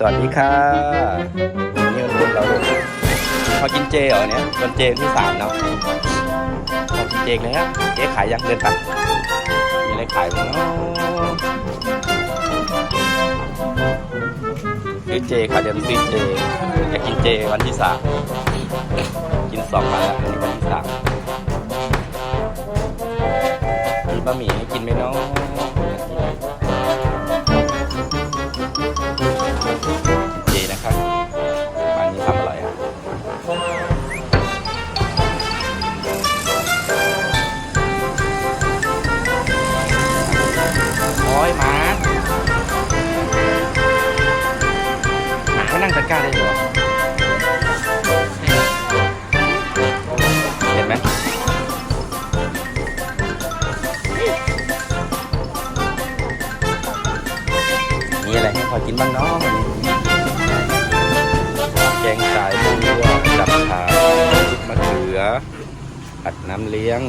สวัสดีค่ะนี่มันคุณเราลูกพอกินเจเหรอเนี่ยวันเจที่สามเนาะพอกินเจอีกแล้วเจ๊ขายยังเดินไปมีอะไรขายบ้างเนาะซื้อเจค่ะเดี๋ยวซื้อเจอยากกินเจวันที่สามกินสองวันแล้วอันนี้วันที่สามมีบะหมี่ให้กินไหมเนาะ มีอะไรให้พอกินบ้างเนาะวันนี้แกงสายบัวจับขาซุปมะเขือผัดน้ำเลี้ยง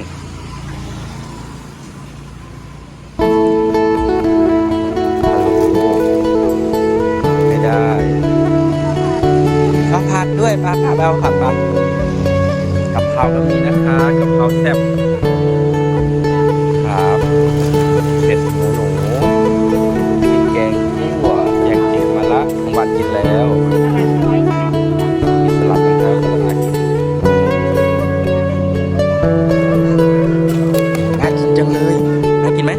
ฮัลโหลไม่ได้ข้าผัดด้วยป้าป้าไปเอาผัดมากับข้าวก็มีนะคะกับข้าแซ่บครับเผ็ดหมูหนู งเขียวมะของหวานกินแล้วมีสลัดนะครับสลัดน่ากินน่ากินจังเลยน่ากินไหม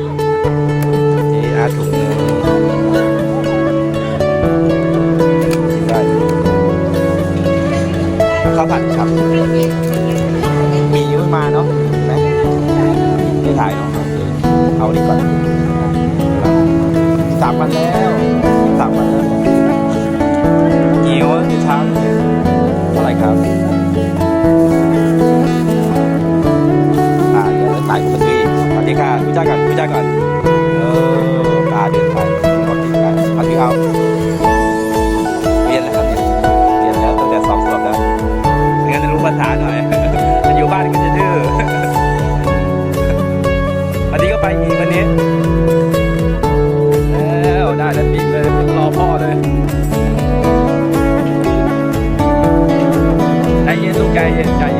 เออาถุงนึงกินได้ข้าวผัดครับ มีเยอะมาเนาะเห็นไหมไม่ถ่ายเนาะโอเคเอาดีก่อนสามวันแล้ว วอะเช้าเท่าไหร่ครับอ่าเดี๋ยวสายผมมาซื้ออีกสวัสดีค่ะคุยจ้าก่อนคุยจ้าก่อนเออปลาเดินไปรถติดกันมาซื้อเอาเรียนแล้วครับเนี่ยเรียนแล้วตั้งแต่สองขวบแล้วงั้นจะรู้ภาษาหน่อยจะอยู่บ้านก็จะดื้อวันนี้ก็ไปอีกวันนี้ ใจเย็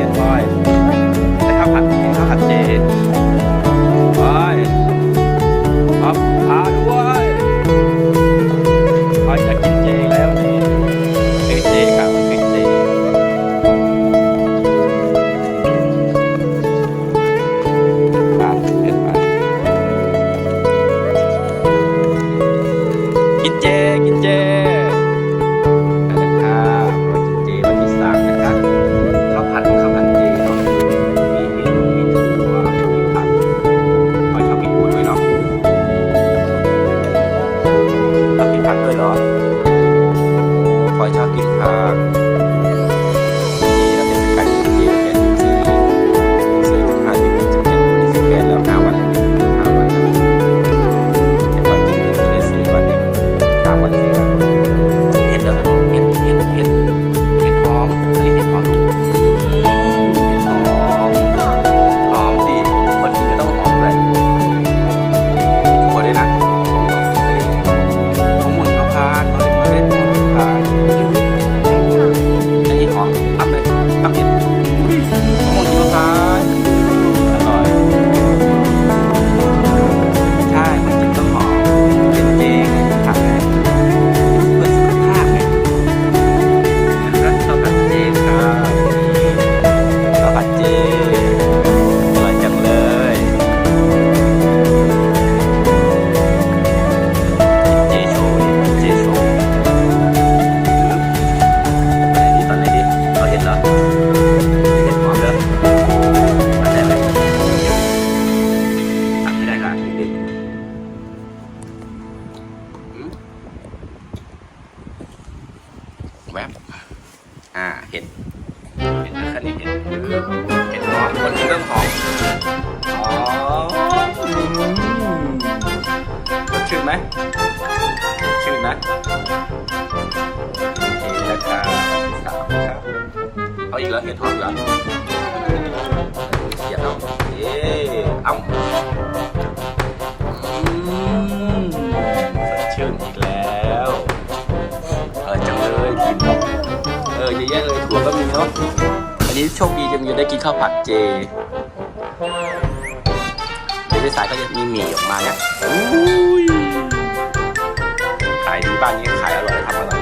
แวบอ่าเห็นเห็นนะครับนี่เห็นเห็นหอมคนกินเรื่องหอมอ๋อสดชื่นไหมชื่นนะโอเคราคาสามครับเอาอีกแล้วเห็ดหอมแล้วเขียนเอาเย้เอา เยอะแยะเลยถั่วก็มีเนาะอันนี้โชคดีจังจะได้กินข้าวผัดเจเดี๋ยวในสายก็จะมีหมี่ออกมาเนี่ยขายดีบ้านนี้ขายอร่อยทำอร่อย